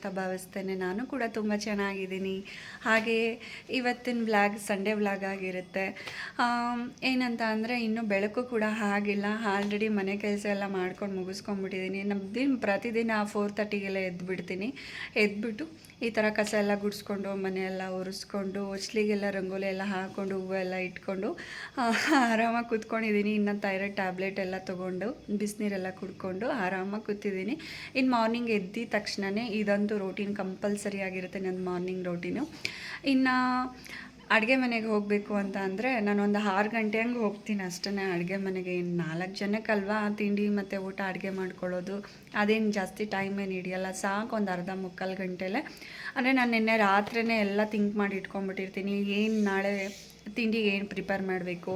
ಅಂತ ಭಾವಿಸ್ತೇನೆ. ನಾನು ಕೂಡ ತುಂಬ ಚೆನ್ನಾಗಿದ್ದೀನಿ. ಹಾಗೆಯೇ ಇವತ್ತಿನ ವ್ಲಾಗ್ ಸಂಡೇ ವ್ಲಾಗ್ ಆಗಿರುತ್ತೆ. ಏನಂತ ಅಂದರೆ ಇನ್ನೂ ಬೆಳಕು ಕೂಡ ಆಗಿಲ್ಲ ಆಲ್ರೆಡಿ ಮನೆ ಕೆಲಸ ಎಲ್ಲ ಮಾಡ್ಕೊಂಡು ಮುಗಿಸ್ಕೊಂಡ್ಬಿಟ್ಟಿದ್ದೀನಿ ನಮ್ಮ ದಿನ ಪ್ರತಿದಿನ ಫೋರ್ ತರ್ಟಿಗೆಲ್ಲ ಎದ್ದುಬಿಡ್ತೀನಿ ಎದ್ಬಿಟ್ಟು ಈ ಥರ ಕಸ ಎಲ್ಲ ಗುಡಿಸ್ಕೊಂಡು ಮನೆಯೆಲ್ಲ ಒರೆಸ್ಕೊಂಡು, ಹೊಸ್ಲಿಗೆಲ್ಲ ರಂಗೋಲಿ ಎಲ್ಲ ಹಾಕ್ಕೊಂಡು ಹೂವು ಎಲ್ಲ ಇಟ್ಕೊಂಡು ಆರಾಮಾಗಿ ಕೂತ್ಕೊಂಡಿದ್ದೀನಿ ಇನ್ನು ಥೈರಾಯ್ಡ್ ಟ್ಯಾಬ್ಲೆಟ್ ಎಲ್ಲ ತೊಗೊಂಡು, ಬಿಸಿನೀರೆಲ್ಲ ಕುಡ್ಕೊಂಡು ಆರಾಮಾಗಿ ಕೂತಿದ್ದೀನಿ ಇನ್ನು ಮಾರ್ನಿಂಗ್ ಎದ್ದಿದ ತಕ್ಷಣವೇ ಇದಂತೂ ರೋಟೀನ್ ಕಂಪಲ್ಸರಿ ಆಗಿರುತ್ತೆ ನನ್ನ ಮಾರ್ನಿಂಗ್ ರೋಟೀನು ಇನ್ನು ಅಡುಗೆ ಮನೆಗೆ ಹೋಗಬೇಕು ಅಂತ ಅಂದರೆ ನಾನೊಂದು ಆರು ಗಂಟೆ ಹಂಗೆ ಹೋಗ್ತೀನಿ ಅಷ್ಟೇ ಅಡುಗೆ ಮನೆಗೆ ಇನ್ನು ನಾಲ್ಕು ಜನಕ್ಕಲ್ವಾ ತಿಂಡಿ ಮತ್ತು ಊಟ ಅಡುಗೆ ಮಾಡ್ಕೊಳ್ಳೋದು. ಅದೇನು ಜಾಸ್ತಿ ಟೈಮ್ ಏನು ಹಿಡಿಯಲ್ಲ. ಸಾಕು ಒಂದು ಅರ್ಧ ಮುಕ್ಕಾಲು ಗಂಟೆಲೆ. ಅಂದರೆ ನಾನು ನಿನ್ನೆ ರಾತ್ರಿನೇ ಎಲ್ಲ ಥಿಂಕ್ ಮಾಡಿ ಇಟ್ಕೊಂಡ್ಬಿಟ್ಟಿರ್ತೀನಿ. ಏನು ನಾಳೆ ತಿಂಡಿಗೆ ಏನು ಪ್ರಿಪೇರ್ ಮಾಡಬೇಕು?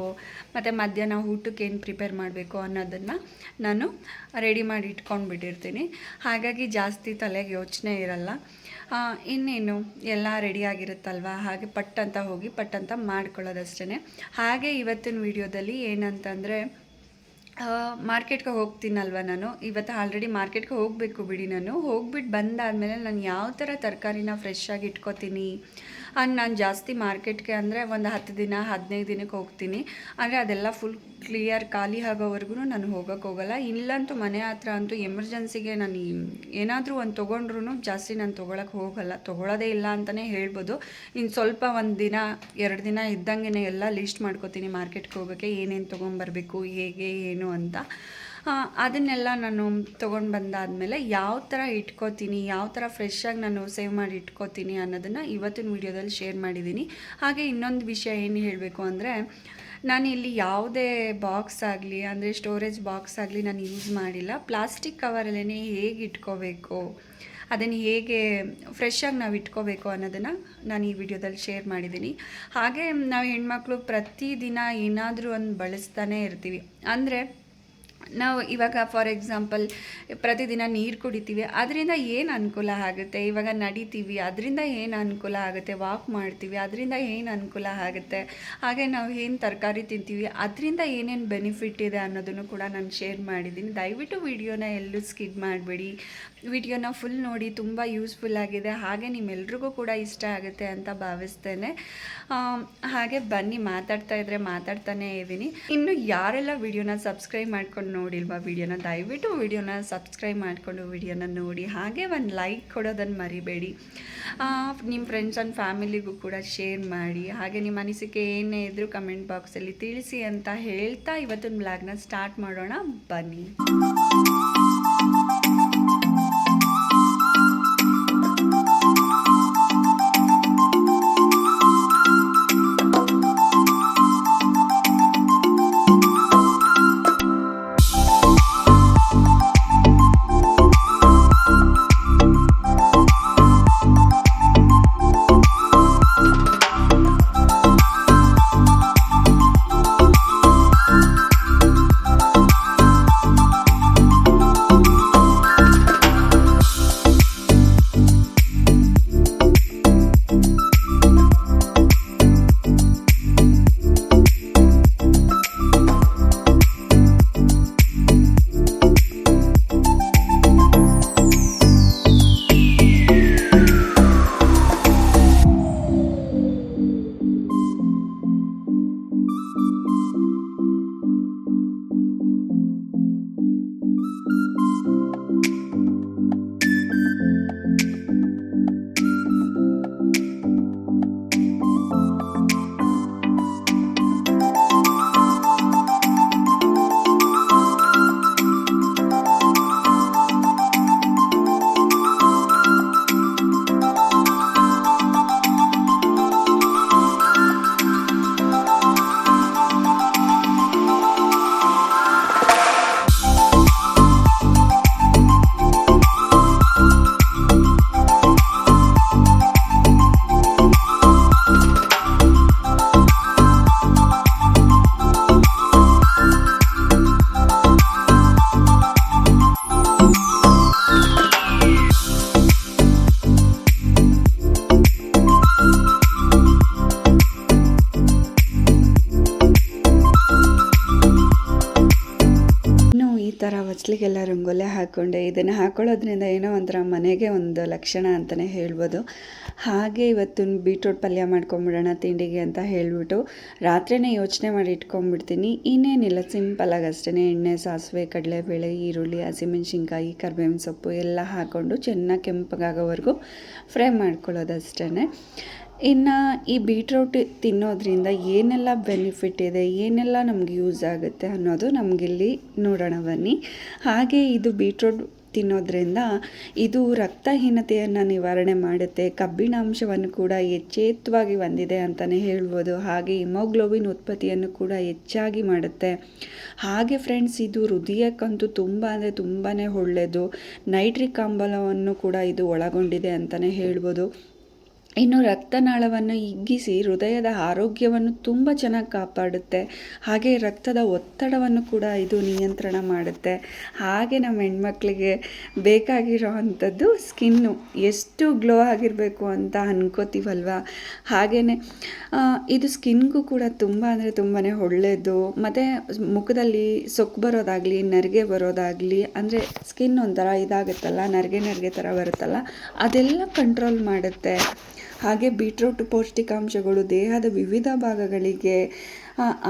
ಮತ್ತು ಮಧ್ಯಾಹ್ನ ಊಟಕ್ಕೆ ಏನು ಪ್ರಿಪೇರ್ ಮಾಡಬೇಕು ಅನ್ನೋದನ್ನು ನಾನು ರೆಡಿ ಮಾಡಿ ಇಟ್ಕೊಂಡ್ಬಿಟ್ಟಿರ್ತೀನಿ. ಹಾಗಾಗಿ ಜಾಸ್ತಿ ತಲೆಗೆ ಯೋಚನೆ ಇರಲ್ಲ. ಇನ್ನೇನು? ಎಲ್ಲ ರೆಡಿ ಆಗಿರುತ್ತಲ್ವ? ಹಾಗೆ ಪಟ್ ಅಂತ ಹೋಗಿ ಪಟ್ ಅಂತ ಮಾಡ್ಕೊಳ್ಳೋದಷ್ಟೇ ಹಾಗೆ ಇವತ್ತಿನ ವಿಡಿಯೋದಲ್ಲಿ ಏನಂತಂದರೆ ಮಾರ್ಕೆಟ್ಗೆ ಹೋಗ್ತೀನಲ್ವ ನಾನು? ಇವತ್ತು ಆಲ್ರೆಡಿ ಮಾರ್ಕೆಟ್ಗೆ ಹೋಗಬೇಕು ಬಿಡಿ ನಾನು. ಹೋಗ್ಬಿಟ್ಟು ಬಂದಾದಮೇಲೆ ನಾನು ಯಾವ ಥರ ತರಕಾರಿನ ಫ್ರೆಶ್ ಆಗಿ ಇಟ್ಕೋತೀನಿ? ಆ್ಯಂಡ್ ನಾನು ಜಾಸ್ತಿ ಮಾರ್ಕೆಟ್ಗೆ ಅಂದರೆ ಒಂದು ಹತ್ತು ದಿನ, ಹದಿನೈದು ದಿನಕ್ಕೆ ಹೋಗ್ತೀನಿ. ಅಂದರೆ ಅದೆಲ್ಲ ಫುಲ್ ಕ್ಲಿಯರ್ ಖಾಲಿ ಆಗೋವರೆಗೂ ನಾನು ಹೋಗೋಕ್ಕೆ ಹೋಗಲ್ಲ. ಇಲ್ಲಂತೂ ಮನೆ ಹತ್ರ ಅಂತೂ ಎಮರ್ಜೆನ್ಸಿಗೆ ನಾನು ಏನಾದರೂ ಒಂದು ತೊಗೊಂಡ್ರೂ ಜಾಸ್ತಿ ನಾನು ತೊಗೊಳಕ್ಕೆ ಹೋಗಲ್ಲ. ತೊಗೊಳೋದೇ ಇಲ್ಲ ಅಂತಲೇ ಹೇಳ್ಬೋದು. ಇನ್ನು ಸ್ವಲ್ಪ ಒಂದು ದಿನ, ಎರಡು ದಿನ ಇದ್ದಂಗೆ ಎಲ್ಲ ಲಿಸ್ಟ್ ಮಾಡ್ಕೋತೀನಿ ಮಾರ್ಕೆಟ್ಗೆ ಹೋಗೋಕ್ಕೆ. ಏನೇನು ತೊಗೊಂಬರ್ಬೇಕು ಹೇಗೆ, ಏನು ಅಂತ. ಅದನ್ನೆಲ್ಲ ನಾನು ತೊಗೊಂಡು ಬಂದಾದಮೇಲೆ ಯಾವ ಥರ ಇಟ್ಕೋತೀನಿ, ಯಾವ ಥರ ಫ್ರೆಶ್ಶಾಗಿ ನಾನು ಸೇವ್ ಮಾಡಿ ಇಟ್ಕೋತೀನಿ ಅನ್ನೋದನ್ನು ಇವತ್ತಿನ ವಿಡಿಯೋದಲ್ಲಿ ಶೇರ್ ಮಾಡಿದ್ದೀನಿ ಹಾಗೆ ಇನ್ನೊಂದು ವಿಷಯ ಏನು ಹೇಳಬೇಕು ಅಂದರೆ, ನಾನು ಇಲ್ಲಿ ಯಾವುದೇ ಬಾಕ್ಸ್ ಆಗಲಿ, ಅಂದರೆ ಸ್ಟೋರೇಜ್ ಬಾಕ್ಸ್ ಆಗಲಿ ನಾನು ಯೂಸ್ ಮಾಡಿಲ್ಲ. ಪ್ಲಾಸ್ಟಿಕ್ ಕವರಲ್ಲೇ ಹೇಗೆ ಇಟ್ಕೋಬೇಕು, ಅದನ್ನು ಹೇಗೆ ಫ್ರೆಶ್ಶಾಗಿ ನಾವು ಇಟ್ಕೋಬೇಕು ಅನ್ನೋದನ್ನು ನಾನು ಈ ವಿಡಿಯೋದಲ್ಲಿ ಶೇರ್ ಮಾಡಿದ್ದೀನಿ ಹಾಗೆ ನಾವು ಹೆಣ್ಮಕ್ಳು ಪ್ರತಿದಿನ ಏನಾದರೂ ಒಂದು ಬಳಸ್ತಾನೆ ಇರ್ತೀವಿ. ಅಂದರೆ ನಾವು ಇವಾಗ ಫಾರ್ ಎಕ್ಸಾಂಪಲ್ ಪ್ರತಿದಿನ ನೀರು ಕುಡಿತೀವಿ, ಅದರಿಂದ ಏನು ಅನುಕೂಲ ಆಗುತ್ತೆ? ಇವಾಗ ನಡಿತೀವಿ, ಅದರಿಂದ ಏನು ಅನುಕೂಲ ಆಗುತ್ತೆ? ವಾಕ್ ಮಾಡ್ತೀವಿ, ಅದರಿಂದ ಏನು ಅನುಕೂಲ ಆಗುತ್ತೆ? ಹಾಗೆ ನಾವು ಏನು ತರಕಾರಿ ತಿಂತೀವಿ, ಅದರಿಂದ ಏನೇನು ಬೆನಿಫಿಟ್ ಇದೆ ಅನ್ನೋದನ್ನು ಕೂಡ ನಾನು ಶೇರ್ ಮಾಡಿದ್ದೀನಿ. ದಯವಿಟ್ಟು ವಿಡಿಯೋನ ಎಲ್ಲೂ ಸ್ಕಿಡ್ ಮಾಡಬೇಡಿ. ವಿಡಿಯೋನ ಫುಲ್ ನೋಡಿ ತುಂಬ ಯೂಸ್ಫುಲ್ ಆಗಿದೆ. ಹಾಗೆ ನಿಮ್ಮೆಲ್ರಿಗೂ ಕೂಡ ಇಷ್ಟ ಆಗುತ್ತೆ ಅಂತ ಭಾವಿಸ್ತೇನೆ. ಹಾಗೆ ಬನ್ನಿ, ಮಾತಾಡ್ತಾ ಇದ್ರೆ ಮಾತಾಡ್ತಾನೇ ಇದ್ದೀನಿ. ಇನ್ನು ಯಾರೆಲ್ಲ ವಿಡಿಯೋನ ಸಬ್ಸ್ಕ್ರೈಬ್ ಮಾಡ್ಕೊಂಡು ನೋಡಿಲ್ವಾ ವಿಡಿಯೋನ, ದಯವಿಟ್ಟು ವಿಡಿಯೋನ ಸಬ್ಸ್ಕ್ರೈಬ್ ಮಾಡಿಕೊಂಡು ವಿಡಿಯೋನ ನೋಡಿ, ಹಾಗೆ ಒಂದು ಲೈಕ್ ಕೊಡೋದನ್ನು ಮರಿಬೇಡಿ. ನಿಮ್ಮ ಫ್ರೆಂಡ್ಸ್ ಆ್ಯಂಡ್ ಫ್ಯಾಮಿಲಿಗೂ ಕೂಡ ಶೇರ್ ಮಾಡಿ, ಹಾಗೆ ನಿಮ್ಮ ಅನಿಸಿಕೆ ಏನೇ ಇದ್ದರೂ ಕಮೆಂಟ್ ಬಾಕ್ಸಲ್ಲಿ ತಿಳಿಸಿ ಅಂತ ಹೇಳ್ತಾ ಇವತ್ತಿನ ಬ್ಲಾಗ್ನ ಸ್ಟಾರ್ಟ್ ಮಾಡೋಣ. ಬನ್ನಿ. ಹಾಕ್ಕೊಂಡೆ ಇದನ್ನು ಹಾಕ್ಕೊಳ್ಳೋದ್ರಿಂದ ಏನೋ ಒಂಥರ ಮನೆಗೆ ಒಂದು ಲಕ್ಷಣ ಅಂತಲೇ ಹೇಳ್ಬೋದು. ಹಾಗೆ ಇವತ್ತು ಬೀಟ್ರೂಟ್ ಪಲ್ಯ ಮಾಡ್ಕೊಂಬಿಡೋಣ ತಿಂಡಿಗೆ ಅಂತ ಹೇಳಿಬಿಟ್ಟು ರಾತ್ರಿನೇ ಯೋಚನೆ ಮಾಡಿ ಇಟ್ಕೊಂಡ್ಬಿಡ್ತೀನಿ ಇನ್ನೇನಿಲ್ಲ ಸಿಂಪಲಾಗಿ ಅಷ್ಟೇ ಎಣ್ಣೆ, ಸಾಸಿವೆ, ಕಡಲೆಬೇಳೆ, ಈರುಳ್ಳಿ, ಹಸಿಮೆಣ್ಸಿನ್ಕಾಯಿ, ಕರ್ಬೇವಿನ ಸೊಪ್ಪು ಎಲ್ಲ ಹಾಕ್ಕೊಂಡು ಚೆನ್ನಾಗಿ ಕೆಂಪಗಾಗೋವರೆಗೂ ಫ್ರೈ ಮಾಡ್ಕೊಳ್ಳೋದಷ್ಟೇ ಇನ್ನು ಈ ಬೀಟ್ರೂಟ್ ತಿನ್ನೋದ್ರಿಂದ ಏನೆಲ್ಲ ಬೆನಿಫಿಟ್ ಇದೆ, ಏನೆಲ್ಲ ನಮ್ಗೆ ಯೂಸ್ ಆಗುತ್ತೆ ಅನ್ನೋದು ನಮಗಿಲ್ಲಿ ನೋಡೋಣ ಬನ್ನಿ. ಹಾಗೆ ಇದು ಬೀಟ್ರೂಟ್ ತಿನ್ನೋದ್ರಿಂದ ಇದು ರಕ್ತಹೀನತೆಯನ್ನು ನಿವಾರಣೆ ಮಾಡುತ್ತೆ, ಕಬ್ಬಿಣಾಂಶವನ್ನು ಕೂಡ ಯಚೇತ್ವಾಗಿ ಹೊಂದಿದೆ ಅಂತಲೇ ಹೇಳ್ಬೋದು, ಹಾಗೆ ಹಿಮೋಗ್ಲೋಬಿನ್ ಉತ್ಪತ್ತಿಯನ್ನು ಕೂಡ ಹೆಚ್ಚಾಗಿ ಮಾಡುತ್ತೆ. ಹಾಗೆ ಫ್ರೆಂಡ್ಸ್ ಇದು ಹೃದಯಕ್ಕಂತೂ ತುಂಬ ಅಂದರೆ ತುಂಬಾ ಒಳ್ಳೆಯದು. ನೈಟ್ರಿಕ್ ಆಮ್ಲವನ್ನು ಕೂಡ ಇದು ಒಳಗೊಂಡಿದೆ ಅಂತಲೇ ಹೇಳ್ಬೋದು. ಇನ್ನು ರಕ್ತನಾಳವನ್ನು ಹಿಗ್ಗಿಸಿ ಹೃದಯದ ಆರೋಗ್ಯವನ್ನು ತುಂಬ ಚೆನ್ನಾಗಿ ಕಾಪಾಡುತ್ತೆ. ಹಾಗೆ ರಕ್ತದ ಒತ್ತಡವನ್ನು ಕೂಡ ಇದು ನಿಯಂತ್ರಣ ಮಾಡುತ್ತೆ. ಹಾಗೆ ನಮ್ಮ ಹೆಣ್ಮಕ್ಳಿಗೆ ಬೇಕಾಗಿರೋ ಅಂಥದ್ದು ಸ್ಕಿನ್ನು. ಎಷ್ಟು ಗ್ಲೋ ಆಗಿರಬೇಕು ಅಂತ ಅನ್ಕೋತೀವಲ್ವ? ಹಾಗೆಯೇ ಇದು ಸ್ಕಿನ್ಗೂ ಕೂಡ ತುಂಬ ಅಂದರೆ ತುಂಬಾ ಒಳ್ಳೆಯದು ಮತ್ತು ಮುಖದಲ್ಲಿ ಸೊಕ್ಕು ಬರೋದಾಗಲಿ, ನರಿಗೆ ಬರೋದಾಗಲಿ, ಅಂದರೆ ಸ್ಕಿನ್ ಒಂಥರ ಇದಾಗುತ್ತಲ್ಲ, ನರಿಗೆ ನರಿಗೆ ಥರ ಬರುತ್ತಲ್ಲ, ಅದೆಲ್ಲ ಕಂಟ್ರೋಲ್ ಮಾಡುತ್ತೆ. ಹಾಗೆ ಬೀಟ್ರೂಟ್ ಪೌಷ್ಟಿಕಾಂಶಗಳು ದೇಹದ ವಿವಿಧ ಭಾಗಗಳಿಗೆ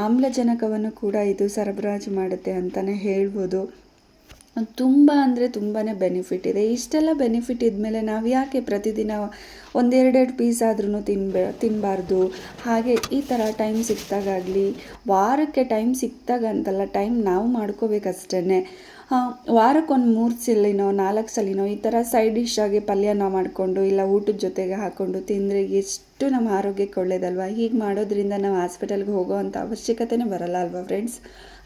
ಆಮ್ಲಜನಕವನ್ನು ಕೂಡ ಇದು ಸರಬರಾಜು ಮಾಡುತ್ತೆ ಅಂತಲೇ ಹೇಳ್ಬೋದು. ತುಂಬ ಅಂದರೆ ತುಂಬಾ ಬೆನಿಫಿಟ್ ಇದೆ. ಇಷ್ಟೆಲ್ಲ ಬೆನಿಫಿಟ್ ಇದ್ಮೇಲೆ ನಾವು ಯಾಕೆ ಪ್ರತಿದಿನ ಒಂದೆರಡೆರಡು ಪೀಸ್ ಆದ್ರೂ ತಿನ್ಬೇ ತಿನ್ನಬಾರ್ದು ಹಾಗೆ ಈ ಥರ ಟೈಮ್ ಸಿಕ್ತಾಗಾಗಲಿ, ವಾರಕ್ಕೆ ಟೈಮ್ ಸಿಕ್ತಾಗ ಅಂತಲ್ಲ ಟೈಮ್ ನಾವು ಮಾಡ್ಕೋಬೇಕಷ್ಟೇ ವಾರಕ್ಕೊಂದು ಮೂರು ಸಲಿನೋ, ನಾಲ್ಕು ಸಲಿನೋ ಈ ಥರ ಸೈಡ್ ಡಿಶ್ ಆಗಿ ಪಲ್ಯನ ಮಾಡಿಕೊಂಡು ಇಲ್ಲ ಊಟದ ಜೊತೆಗೆ ಹಾಕ್ಕೊಂಡು ತಿಂದರೆ ಎಷ್ಟು ನಮ್ಮ ಆರೋಗ್ಯಕ್ಕೆ ಒಳ್ಳೇದಲ್ವ? ಹೀಗೆ ಮಾಡೋದ್ರಿಂದ ನಾವು ಹಾಸ್ಪಿಟಲ್ಗೆ ಹೋಗೋ ಅಂಥ ಅವಶ್ಯಕತೆನೇ ಬರಲ್ಲ ಅಲ್ವಾ ಫ್ರೆಂಡ್ಸ್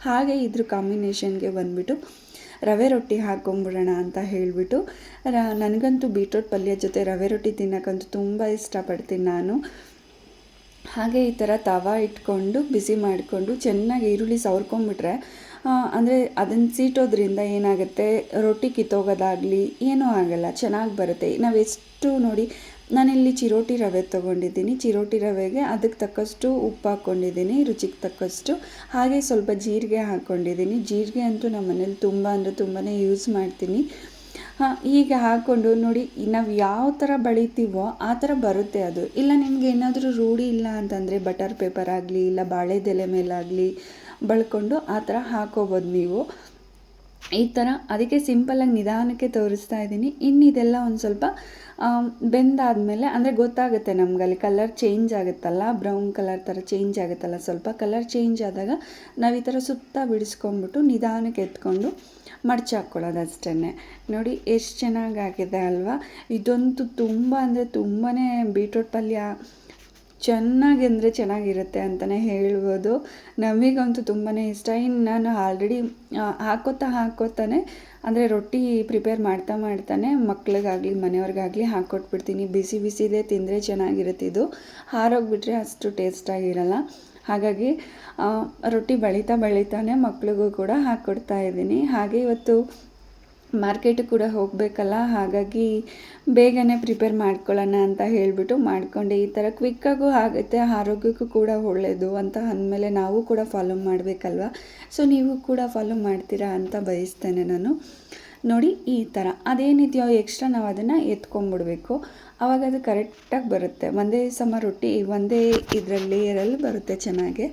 ಹಾಗೆ ಇದ್ರ ಕಾಂಬಿನೇಷನ್ಗೆ ಬಂದುಬಿಟ್ಟು ರವೆ ರೊಟ್ಟಿ ಹಾಕ್ಕೊಂಬಿಡೋಣ ಅಂತ ಹೇಳಿಬಿಟ್ಟು ನನಗಂತೂ ಬೀಟ್ರೋಟ್ ಪಲ್ಯ ಜೊತೆ ರವೆ ರೊಟ್ಟಿ ತಿನ್ನೋಕ್ಕಂತೂ ತುಂಬ ಇಷ್ಟಪಡ್ತೀನಿ ನಾನು. ಹಾಗೆ ಈ ಥರ ತವ ಇಟ್ಕೊಂಡು, ಬಿಸಿ ಮಾಡಿಕೊಂಡು ಚೆನ್ನಾಗಿ ಈರುಳ್ಳಿ ಸವರ್ಕೊಂಬಿಟ್ರೆ ಅಂದರೆ ಅದನ್ನು ಸೀಟೋದ್ರಿಂದ ಏನಾಗುತ್ತೆ? ರೊಟ್ಟಿ ಕಿತ್ತೋಗೋದಾಗಲಿ ಏನೂ ಆಗಲ್ಲ, ಚೆನ್ನಾಗಿ ಬರುತ್ತೆ. ನಾವು ಎಷ್ಟು ನೋಡಿ, ನಾನಿಲ್ಲಿ ಚಿರೋಟಿ ರವೆ ತೊಗೊಂಡಿದ್ದೀನಿ. ಚಿರೋಟಿ ರವೆಗೆ ಅದಕ್ಕೆ ತಕ್ಕಷ್ಟು ಉಪ್ಪು ಹಾಕ್ಕೊಂಡಿದ್ದೀನಿ, ರುಚಿಗೆ ತಕ್ಕಷ್ಟು. ಹಾಗೆ ಸ್ವಲ್ಪ ಜೀರಿಗೆ ಹಾಕ್ಕೊಂಡಿದ್ದೀನಿ. ಜೀರಿಗೆ ಅಂತೂ ನಮ್ಮ ಮನೇಲಿ ತುಂಬ ಅಂದರೆ ತುಂಬಾ ಯೂಸ್ ಮಾಡ್ತೀನಿ. ಹೀಗೆ ಹಾಕ್ಕೊಂಡು ನೋಡಿ ನಾವು ಯಾವ ಥರ ಬಳಿತೀವೋ ಆ ಥರ ಬರುತ್ತೆ ಅದು. ಇಲ್ಲ ನಿಮ್ಗೆ ಏನಾದರೂ ರೂಢಿ ಇಲ್ಲ ಅಂತಂದರೆ ಬಟರ್ ಪೇಪರ್ ಆಗಲಿ, ಇಲ್ಲ ಬಾಳೆದೆಲೆ ಮೇಲಾಗಲಿ ಬಳ್ಕೊಂಡು ಆ ಥರ ಹಾಕೋಬೋದು ನೀವು. ಈ ಥರ ಅದಕ್ಕೆ ಸಿಂಪಲಾಗಿ ನಿಧಾನಕ್ಕೆ ತೋರಿಸ್ತಾ ಇದ್ದೀನಿ. ಇನ್ನು ಇದೆಲ್ಲ ಒಂದು ಸ್ವಲ್ಪ ಬೆಂದಾದಮೇಲೆ, ಅಂದರೆ ಗೊತ್ತಾಗುತ್ತೆ ನಮ್ಗೆ ಅಲ್ಲಿ ಕಲರ್ ಚೇಂಜ್ ಆಗುತ್ತಲ್ಲ, ಬ್ರೌನ್ ಕಲರ್ ಥರ ಚೇಂಜ್ ಆಗುತ್ತಲ್ಲ, ಸ್ವಲ್ಪ ಕಲರ್ ಚೇಂಜ್ ಆದಾಗ ನಾವು ಈ ಥರ ಸುತ್ತ ಬಿಡಿಸ್ಕೊಂಡ್ಬಿಟ್ಟು ನಿಧಾನಕ್ಕೆ ಎತ್ಕೊಂಡು ಮಡ್ಚಿ ಹಾಕ್ಕೊಳ್ಳೋದು ಅಷ್ಟೇ ನೋಡಿ ಎಷ್ಟು ಚೆನ್ನಾಗಾಗಿದೆ ಅಲ್ವಾ? ಇದಂತೂ ತುಂಬ ಅಂದರೆ ತುಂಬಾ ಬೀಟ್ರೋಟ್ ಪಲ್ಯ ಚೆನ್ನಾಗಿ ಅಂದರೆ ಚೆನ್ನಾಗಿರುತ್ತೆ ಅಂತಲೇ ಹೇಳ್ಬೋದು. ನಮಗಂತೂ ತುಂಬಾ ಇಷ್ಟ. ಇನ್ನು ನಾನು ಆಲ್ರೆಡಿ ಹಾಕೋತಾ ಹಾಕೋತಾನೆ. ಅಂದರೆ ರೊಟ್ಟಿ ಪ್ರಿಪೇರ್ ಮಾಡ್ತಾ ಮಾಡ್ತಾನೆ. ಮಕ್ಳಿಗಾಗಲಿ, ಮನೆಯವ್ರಿಗಾಗಲಿ ಹಾಕ್ಕೊಟ್ಬಿಡ್ತೀನಿ ಬಿಸಿ ಬಿಸಿದೇ ತಿಂದರೆ ಚೆನ್ನಾಗಿರುತ್ತೆ ಇದು. ಹಾರೋಗ್ಬಿಟ್ರೆ ಅಷ್ಟು ಟೇಸ್ಟಾಗಿರಲ್ಲ ಹಾಗಾಗಿ ರೊಟ್ಟಿ ಬಳಿತಾ ಬಳಿತಾನೆ ಮಕ್ಕಳಿಗೂ ಕೂಡ ಹಾಕ್ಕೊಡ್ತಾ ಇದ್ದೀನಿ. ಹಾಗೆ ಇವತ್ತು ಮಾರ್ಕೆಟ್ ಕೂಡ ಹೋಗಬೇಕಲ್ಲ, ಹಾಗಾಗಿ ಬೇಗನೆ ಪ್ರಿಪೇರ್ ಮಾಡ್ಕೊಳ್ಳೋಣ ಅಂತ ಹೇಳಿಬಿಟ್ಟು ಮಾಡಿಕೊಂಡೆ. ಈ ಥರ ಕ್ವಿಕ್ಕಾಗೂ ಆಗುತ್ತೆ, ಆರೋಗ್ಯಕ್ಕೂ ಕೂಡ ಒಳ್ಳೆಯದು ಅಂತ ಅಂದಮೇಲೆ ನಾವು ಕೂಡ ಫಾಲೋ ಮಾಡಬೇಕಲ್ವ? ಸೊ ನೀವು ಕೂಡ ಫಾಲೋ ಮಾಡ್ತೀರಾ ಅಂತ ಬಯಸ್ತೇನೆ ನಾನು. ನೋಡಿ, ಈ ಥರ. ಅದೇನಿದೆಯೋ ಎಕ್ಸ್ಟ್ರಾ ನಾವು ಅದನ್ನು ಎತ್ಕೊಂಡ್ಬಿಡ್ಬೇಕು. ಆವಾಗ ಅದು ಕರೆಕ್ಟಾಗಿ ಬರುತ್ತೆ. ಒಂದೇ ಸಮ ರೊಟ್ಟಿ ಒಂದೇ ಇದರಲ್ಲಿ ಲೇಯರಲ್ಲಿ ಬರುತ್ತೆ ಚೆನ್ನಾಗೆ.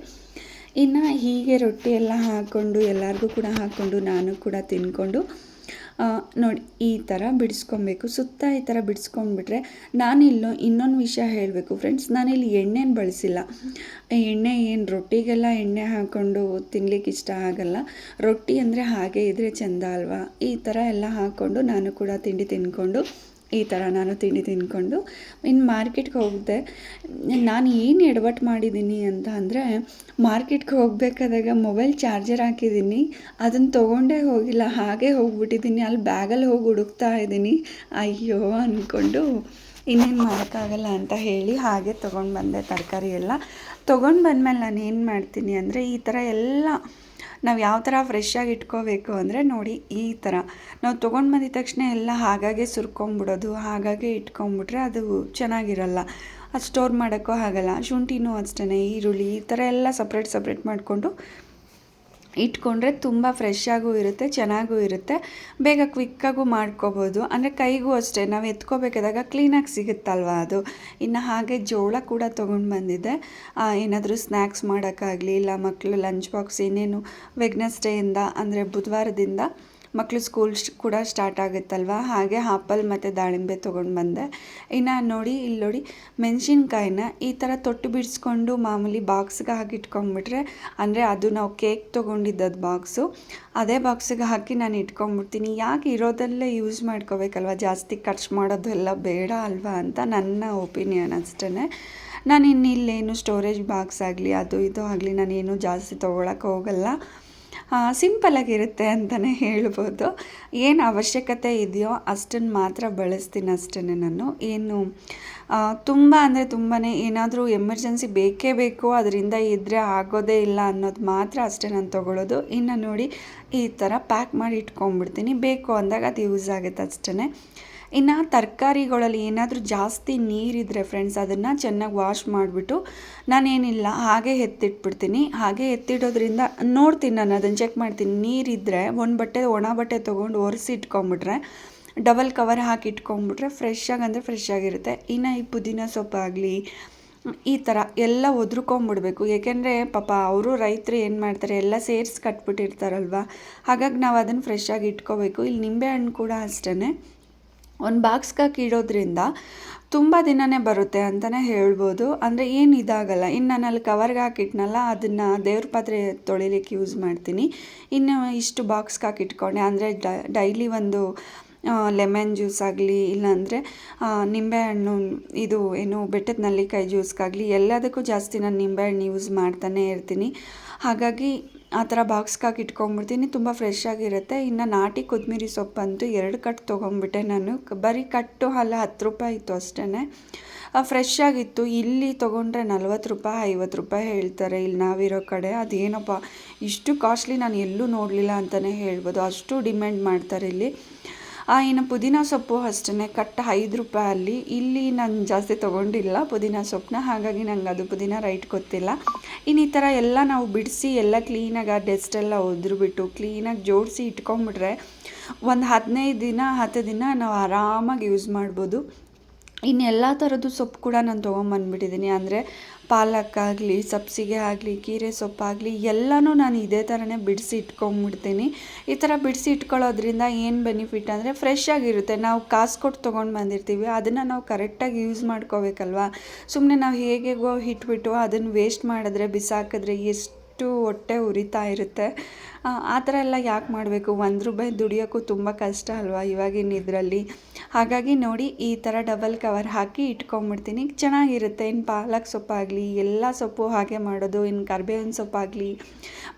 ಇನ್ನು ಹೀಗೆ ರೊಟ್ಟಿ ಎಲ್ಲ ಹಾಕ್ಕೊಂಡು, ಎಲ್ಲರಿಗೂ ಕೂಡ ಹಾಕ್ಕೊಂಡು, ನಾನು ಕೂಡ ತಿನ್ಕೊಂಡು ನೋಡಿ, ಈ ಥರ ಬಿಡಿಸ್ಕೊಬೇಕು. ಸುತ್ತ ಈ ಥರ ಬಿಡಿಸ್ಕೊಂಡ್ಬಿಟ್ರೆ ನಾನಿಲ್ಲೋ ಇನ್ನೊಂದು ವಿಷಯ ಹೇಳಬೇಕು. ಫ್ರೆಂಡ್ಸ್, ನಾನಿಲ್ಲಿ ಎಣ್ಣೆನ ಬಳಸಿಲ್ಲ. ಎಣ್ಣೆ ಏನು ರೊಟ್ಟಿಗೆಲ್ಲ ಎಣ್ಣೆ ಹಾಕ್ಕೊಂಡು ತಿನ್ಲಿಕ್ಕೆ ಇಷ್ಟ ಆಗಲ್ಲ. ರೊಟ್ಟಿ ಅಂದರೆ ಹಾಗೆ ಇದ್ದರೆ ಚೆಂದ ಅಲ್ವಾ? ಈ ಥರ ಎಲ್ಲ ಹಾಕ್ಕೊಂಡು ನಾನು ಕೂಡ ತಿಂಡಿ ತಿನ್ಕೊಂಡು ಈ ಥರ ನಾನು ತಿಂಡಿ ತಿಂದ್ಕೊಂಡು ಇನ್ನು ಮಾರ್ಕೆಟ್ಗೆ ಹೋಗಿದ್ದೆ ನಾನು ಏನು ಎಡವಟ್ಟು ಮಾಡಿದ್ದೀನಿ ಅಂತ ಅಂದರೆ ಮಾರ್ಕೆಟ್ಗೆ ಹೋಗಬೇಕಾದಾಗ ಮೊಬೈಲ್ ಚಾರ್ಜರ್ ಹಾಕಿದ್ದೀನಿ, ಅದನ್ನು ತೊಗೊಂಡೇ ಹೋಗಿಲ್ಲ, ಹಾಗೆ ಹೋಗ್ಬಿಟ್ಟಿದ್ದೀನಿ, ಅಲ್ಲಿ ಬ್ಯಾಗಲ್ಲಿ ಹೋಗಿ ಹುಡುಕ್ತಾ ಇದ್ದೀನಿ, ಅಯ್ಯೋ ಅಂದ್ಕೊಂಡು ಇನ್ನೇನು ಮಾಡೋಕ್ಕಾಗಲ್ಲ ಅಂತ ಹೇಳಿ ಹಾಗೆ ತೊಗೊಂಡು ಬಂದೆ ತರಕಾರಿ ಎಲ್ಲ. ತೊಗೊಂಡು ಬಂದಮೇಲೆ ನಾನು ಏನು ಮಾಡ್ತೀನಿ ಅಂದರೆ ಈ ಥರ ಎಲ್ಲ ನಾವು ಯಾವ ಥರ ಫ್ರೆಶ್ಶಾಗಿ ಇಟ್ಕೋಬೇಕು ಅಂದರೆ ನೋಡಿ ಈ ಥರ ನಾವು ತೊಗೊಂಡು ಬಂದಿದ ತಕ್ಷಣ ಎಲ್ಲ ಹಾಗಾಗೆ ಸುರ್ಕೊಂಬಿಡೋದು, ಹಾಗಾಗೆ ಇಟ್ಕೊಂಬಿಟ್ರೆ ಅದು ಚೆನ್ನಾಗಿರಲ್ಲ. ಅದು ಸ್ಟೋರ್ ಮಾಡೋಕ್ಕೂ ಆಗಲ್ಲ. ಶುಂಠಿನೂ ಅಷ್ಟೇ ಈರುಳ್ಳಿ ಈ ಥರ ಎಲ್ಲ ಸಪ್ರೇಟ್ ಸಪ್ರೇಟ್ ಮಾಡಿಕೊಂಡು ಇಟ್ಕೊಂಡ್ರೆ ತುಂಬ ಫ್ರೆಶ್ ಆಗೂ ಇರುತ್ತೆ, ಚೆನ್ನಾಗೂ ಇರುತ್ತೆ. ಬೇಗ ಕ್ವಿಕ್ಕಾಗೂ ಮಾಡ್ಕೋಬೋದು. ಅಂದರೆ ಕೈಗೂ ಅಷ್ಟೇ, ನಾವು ಎತ್ಕೋಬೇಕಾದಾಗ ಕ್ಲೀನಾಗಿ ಸಿಗುತ್ತಲ್ವ ಅದು? ಇನ್ನು ಹಾಗೆ ಜೋಳ ಕೂಡ ತೊಗೊಂಡು ಬಂದಿದ್ದೆ ಏನಾದರೂ ಸ್ನ್ಯಾಕ್ಸ್ ಮಾಡೋಕ್ಕಾಗಲಿ, ಇಲ್ಲ ಮಕ್ಕಳು ಲಂಚ್ ಬಾಕ್ಸ್ ಏನೇನು ವೆಗ್ನೆಸ್ಡೇಯಿಂದ ಅಂದರೆ ಬುಧವಾರದಿಂದ ಮಕ್ಕಳು ಸ್ಕೂಲ್ ಕೂಡ ಸ್ಟಾರ್ಟ್ ಆಗುತ್ತಲ್ವ? ಹಾಗೆ ಆಪಲ್ ಮತ್ತು ದಾಳಿಂಬೆ ತೊಗೊಂಡು ಬಂದೆ. ಇನ್ನು ನೋಡಿ ಇಲ್ಲಿ ನೋಡಿ, ಮೆಣಸಿನ್ಕಾಯಿನ ಈ ಥರ ತೊಟ್ಟು ಬಿಡಿಸ್ಕೊಂಡು ಮಾಮೂಲಿ ಬಾಕ್ಸ್ಗೆ ಹಾಕಿ ಇಟ್ಕೊಂಡ್ಬಿಟ್ರೆ, ಅಂದರೆ ಅದು ನಾವು ಕೇಕ್ ತೊಗೊಂಡಿದ್ದದು ಬಾಕ್ಸು ಅದೇ ಬಾಕ್ಸಿಗೆ ಹಾಕಿ ನಾನು ಇಟ್ಕೊಂಡ್ಬಿಡ್ತೀನಿ. ಯಾಕೆ ಇರೋದಲ್ಲೇ ಯೂಸ್ ಮಾಡ್ಕೋಬೇಕಲ್ವ? ಜಾಸ್ತಿ ಖರ್ಚು ಮಾಡೋದು ಎಲ್ಲ ಬೇಡ ಅಲ್ವಾ ಅಂತ ನನ್ನ ಒಪಿನಿಯನ್ ಅಷ್ಟೇ ನಾನು ಇನ್ನು ಇಲ್ಲೇನು ಸ್ಟೋರೇಜ್ ಬಾಕ್ಸ್ ಆಗಲಿ, ಅದು ಇದು ಆಗಲಿ ನಾನೇನು ಜಾಸ್ತಿ ತೊಗೊಳಕ್ಕೆ ಹೋಗಲ್ಲ. ಸಿಂಪಲಾಗಿರುತ್ತೆ ಅಂತಲೇ ಹೇಳ್ಬೋದು. ಏನು ಅವಶ್ಯಕತೆ ಇದೆಯೋ ಅಷ್ಟನ್ನು ಮಾತ್ರ ಬಳಸ್ತೀನಿ ಅಷ್ಟೇ ನಾನು. ಏನು ತುಂಬ ಅಂದರೆ ತುಂಬಾ ಏನಾದರೂ ಎಮರ್ಜೆನ್ಸಿ ಬೇಕೇ ಬೇಕು, ಅದರಿಂದ ಇದ್ದರೆ ಆಗೋದೇ ಇಲ್ಲ ಅನ್ನೋದು ಮಾತ್ರ ಅಷ್ಟೇ ನಾನು ತೊಗೊಳ್ಳೋದು ಇನ್ನು ನೋಡಿ ಈ ಥರ ಪ್ಯಾಕ್ ಮಾಡಿ ಇಟ್ಕೊಂಡ್ಬಿಡ್ತೀನಿ. ಬೇಕು ಅಂದಾಗ ಅದು ಯೂಸ್ ಆಗುತ್ತೆ ಅಷ್ಟೇ ಇನ್ನು ತರಕಾರಿಗಳಲ್ಲಿ ಏನಾದರೂ ಜಾಸ್ತಿ ನೀರಿದ್ರೆ ಫ್ರೆಂಡ್ಸ್ ಅದನ್ನು ಚೆನ್ನಾಗಿ ವಾಶ್ ಮಾಡಿಬಿಟ್ಟು ನಾನೇನಿಲ್ಲ, ಹಾಗೆ ಎತ್ತಿಟ್ಬಿಡ್ತೀನಿ. ಹಾಗೆ ಎತ್ತಿಡೋದ್ರಿಂದ, ನೋಡ್ತೀನಿ ನಾನು, ಅದನ್ನು ಚೆಕ್ ಮಾಡ್ತೀನಿ. ನೀರಿದ್ದರೆ ಒಂದು ಬಟ್ಟೆ, ಒಣ ಬಟ್ಟೆ ತೊಗೊಂಡು ಒರೆಸಿ ಇಟ್ಕೊಂಬಿಟ್ರೆ ಡಬಲ್ ಕವರ್ ಹಾಕಿ ಇಟ್ಕೊಂಬಿಟ್ರೆ ಫ್ರೆಶ್ಶಾಗಿ ಅಂದರೆ ಫ್ರೆಶ್ ಆಗಿರುತ್ತೆ. ಇನ್ನು ಈ ಪುದೀನ ಸೊಪ್ಪಾಗಲಿ ಈ ಥರ ಎಲ್ಲ ಒದ್ರುಕೊಂಬಿಡ್ಬೇಕು. ಏಕೆಂದರೆ ಪಾಪ ಅವರು ರೈತರು ಏನು ಮಾಡ್ತಾರೆ, ಎಲ್ಲ ಸೇರಿಸಿ ಕಟ್ಬಿಟ್ಟಿರ್ತಾರಲ್ವ? ಹಾಗಾಗಿ ನಾವು ಅದನ್ನು ಫ್ರೆಶ್ಶಾಗಿ ಇಟ್ಕೋಬೇಕು. ಇಲ್ಲಿ ನಿಂಬೆಹಣ್ಣು ಕೂಡ ಅಷ್ಟೇ ಒಂದು ಬಾಕ್ಸ್ಗೆ ಹಾಕಿ ಇಡೋದ್ರಿಂದ ತುಂಬ ದಿನನೇ ಬರುತ್ತೆ ಅಂತಲೇ ಹೇಳ್ಬೋದು. ಅಂದರೆ ಏನು ಇದಾಗಲ್ಲ. ಇನ್ನು ನಾನು ಅಲ್ಲಿ ಕವರ್ಗೆ ಹಾಕಿಟ್ನಲ್ಲ, ಅದನ್ನು ದೇವ್ರ ಪಾತ್ರೆ ತೊಳಿಲಿಕ್ಕೆ ಯೂಸ್ ಮಾಡ್ತೀನಿ. ಇನ್ನು ಇಷ್ಟು ಬಾಕ್ಸ್ಗೆ ಹಾಕಿಟ್ಕೊಂಡೆ ಅಂದರೆ ಡೈಲಿ ಒಂದು ಲೆಮನ್ ಜ್ಯೂಸ್ ಆಗಲಿ, ಇಲ್ಲಾಂದರೆ ನಿಂಬೆಹಣ್ಣು ಇದು ಏನು ಬೆಟ್ಟದ ನಲ್ಲಿಕಾಯಿ ಜ್ಯೂಸ್ಗಾಗಲಿ ಎಲ್ಲದಕ್ಕೂ ಜಾಸ್ತಿ ನಾನು ನಿಂಬೆಹಣ್ಣು ಯೂಸ್ ಮಾಡ್ತಾನೆ ಇರ್ತೀನಿ. ಹಾಗಾಗಿ ಆ ಥರ ಬಾಕ್ಸ್ಗಾಗಿ ಇಟ್ಕೊಂಡ್ಬಿಡ್ತೀನಿ ತುಂಬ ಫ್ರೆಶ್ ಆಗಿರುತ್ತೆ. ಇನ್ನು ನಾಟಿ ಕೊತ್ತಂಬರಿ ಸೊಪ್ಪಂತೂ ಎರಡು ಕಟ್ ತೊಗೊಂಡ್ಬಿಟ್ಟೆ ನಾನು. ಬರೀ ಕಟ್ಟು ಅಲ್ಲ, ಹತ್ತು ರೂಪಾಯಿ ಇತ್ತು ಅಷ್ಟೇ ಫ್ರೆಶ್ ಆಗಿತ್ತು. ಇಲ್ಲಿ ತೊಗೊಂಡ್ರೆ ನಲ್ವತ್ತು ರೂಪಾಯಿ, ಐವತ್ತು ರೂಪಾಯಿ ಹೇಳ್ತಾರೆ ಇಲ್ಲಿ ನಾವಿರೋ ಕಡೆ. ಅದೇನಪ್ಪ, ಇಷ್ಟು ಕಾಸ್ಟ್ಲಿ ನಾನು ಎಲ್ಲೂ ನೋಡಲಿಲ್ಲ ಅಂತಲೇ ಹೇಳ್ಬೋದು. ಅಷ್ಟು ಡಿಮ್ಯಾಂಡ್ ಮಾಡ್ತಾರೆ ಇಲ್ಲಿ. ಇನ್ನು ಪುದೀನ ಸೊಪ್ಪು ಅಷ್ಟೇ ಕಟ್ ಐದು ರೂಪಾಯಿ ಅಲ್ಲಿ. ಇಲ್ಲಿ ನಾನು ಜಾಸ್ತಿ ತೊಗೊಂಡಿಲ್ಲ ಪುದೀನ ಸೊಪ್ಪನ್ನ. ಹಾಗಾಗಿ ನಂಗೆ ಅದು ಪುದೀನ ರೈಟ್ ಗೊತ್ತಿಲ್ಲ. ಇನ್ನು ಈ ಥರ ಎಲ್ಲ ನಾವು ಬಿಡಿಸಿ ಎಲ್ಲ ಕ್ಲೀನಾಗಿ ಆ ಡೆಸ್ಟೆಲ್ಲ ಒದ್ರುಬಿಟ್ಟು ಕ್ಲೀನಾಗಿ ಜೋಡಿಸಿ ಇಟ್ಕೊಂಬಿಟ್ರೆ ಒಂದು ಹದಿನೈದು ದಿನ, ಹತ್ತು ದಿನ ನಾವು ಆರಾಮಾಗಿ ಯೂಸ್ ಮಾಡ್ಬೋದು. ಇನ್ನು ಎಲ್ಲ ಥರದ್ದು ಸೊಪ್ಪು ಕೂಡ ನಾನು ತೊಗೊಂಬಂದ್ಬಿಟ್ಟಿದ್ದೀನಿ ಅಂದರೆ ಪಾಲಕ್ಕಾಗಲಿ, ಸಬ್ಸಿಗೆ ಆಗಲಿ, ಕೀರೆ ಸೊಪ್ಪಾಗಲಿ, ಎಲ್ಲನೂ ನಾನು ಇದೇ ಥರನೇ ಬಿಡಿಸಿ ಇಟ್ಕೊಂಬಿಡ್ತೀನಿ. ಈ ಥರ ಬಿಡಿಸಿ ಇಟ್ಕೊಳ್ಳೋದ್ರಿಂದ ಏನು ಬೆನಿಫಿಟ್ ಅಂದರೆ ಫ್ರೆಶ್ ಆಗಿರುತ್ತೆ. ನಾವು ಕಾಸು ಕೊಟ್ಟು ತೊಗೊಂಡು ಬಂದಿರ್ತೀವಿ. ಅದನ್ನು ನಾವು ಕರೆಕ್ಟಾಗಿ ಯೂಸ್ ಮಾಡ್ಕೋಬೇಕಲ್ವಾ? ಸುಮ್ಮನೆ ನಾವು ಹೇಗೆಗೋ ಇಟ್ಬಿಟ್ಟು ಅದನ್ನು ವೇಸ್ಟ್ ಮಾಡಿದ್ರೆ, ಬಿಸಾಕಿದ್ರೆ ಎಷ್ಟು ಎಷ್ಟು ಹೊಟ್ಟೆ ಉರಿತಾ ಇರುತ್ತೆ. ಆ ಥರ ಎಲ್ಲ ಯಾಕೆ ಮಾಡಬೇಕು? ಒಂದು ರೂಪಾಯಿ ದುಡಿಯೋಕ್ಕೂ ತುಂಬ ಕಷ್ಟ ಅಲ್ವಾ ಇವಾಗಿನ ಇದರಲ್ಲಿ? ಹಾಗಾಗಿ ನೋಡಿ ಈ ಥರ ಡಬಲ್ ಕವರ್ ಹಾಕಿ ಇಟ್ಕೊಂಬಿಡ್ತೀನಿ. ಚೆನ್ನಾಗಿರುತ್ತೆ. ಇನ್ನು ಪಾಲಕ್ ಸೊಪ್ಪಾಗಲಿ, ಎಲ್ಲ ಸೊಪ್ಪು ಹಾಗೆ ಮಾಡೋದು ಇನ್ನು ಕರ್ಬೇವಿನ ಸೊಪ್ಪಾಗಲಿ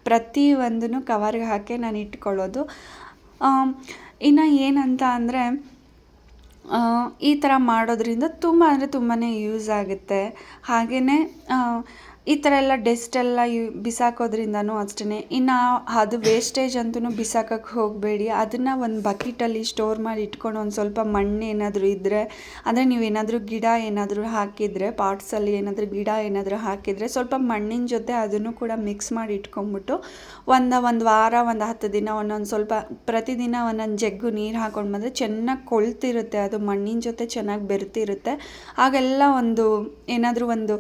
ಪ್ರತಿಯೊಂದನ್ನು ಕವರ್ಗೆ ಹಾಕಿ ನಾನು ಇಟ್ಕೊಳ್ಳೋದು. ಇನ್ನು ಏನಂತ ಅಂದರೆ ಈ ಥರ ಮಾಡೋದ್ರಿಂದ ತುಂಬ ಅಂದರೆ ತುಂಬಾ ಯೂಸ್ ಆಗುತ್ತೆ. ಹಾಗೆಯೇ ಈ ಥರ ಎಲ್ಲ ಡೆಸ್ಟ್ ಎಲ್ಲ ಯು, ಬಿಸಾಕೋದ್ರಿಂದನೂ ಅಷ್ಟೇ ಇನ್ನು ಅದು ವೇಸ್ಟೇಜ್ ಅಂತೂ ಬಿಸಾಕಕ್ಕೆ ಹೋಗಬೇಡಿ. ಅದನ್ನು ಒಂದು ಬಕೆಟಲ್ಲಿ ಸ್ಟೋರ್ ಮಾಡಿ ಇಟ್ಕೊಂಡು ಒಂದು ಸ್ವಲ್ಪ ಮಣ್ಣು ಏನಾದರೂ ಇದ್ದರೆ ಅಂದರೆ ನೀವೇನಾದರೂ ಗಿಡ ಏನಾದರೂ ಹಾಕಿದರೆ ಪಾಟ್ಸಲ್ಲಿ ಏನಾದರೂ ಗಿಡ ಏನಾದರೂ ಹಾಕಿದರೆ ಸ್ವಲ್ಪ ಮಣ್ಣಿನ ಜೊತೆ ಅದನ್ನು ಕೂಡ ಮಿಕ್ಸ್ ಮಾಡಿ ಇಟ್ಕೊಂಡ್ಬಿಟ್ಟು ಒಂದು ಒಂದು ವಾರ, ಒಂದು ಹತ್ತು ದಿನ, ಒಂದೊಂದು ಸ್ವಲ್ಪ ಪ್ರತಿದಿನ ಒಂದೊಂದು ಜಗ್ಗು ನೀರು ಹಾಕೊಂಡು ಬಂದರೆ ಚೆನ್ನಾಗಿ ಕೊಳ್ತಿರುತ್ತೆ. ಅದು ಮಣ್ಣಿನ ಜೊತೆ ಚೆನ್ನಾಗಿ ಬೆರ್ತಿರುತ್ತೆ. ಆಗೆಲ್ಲ ಒಂದು ಏನಾದರೂ ಒಂದು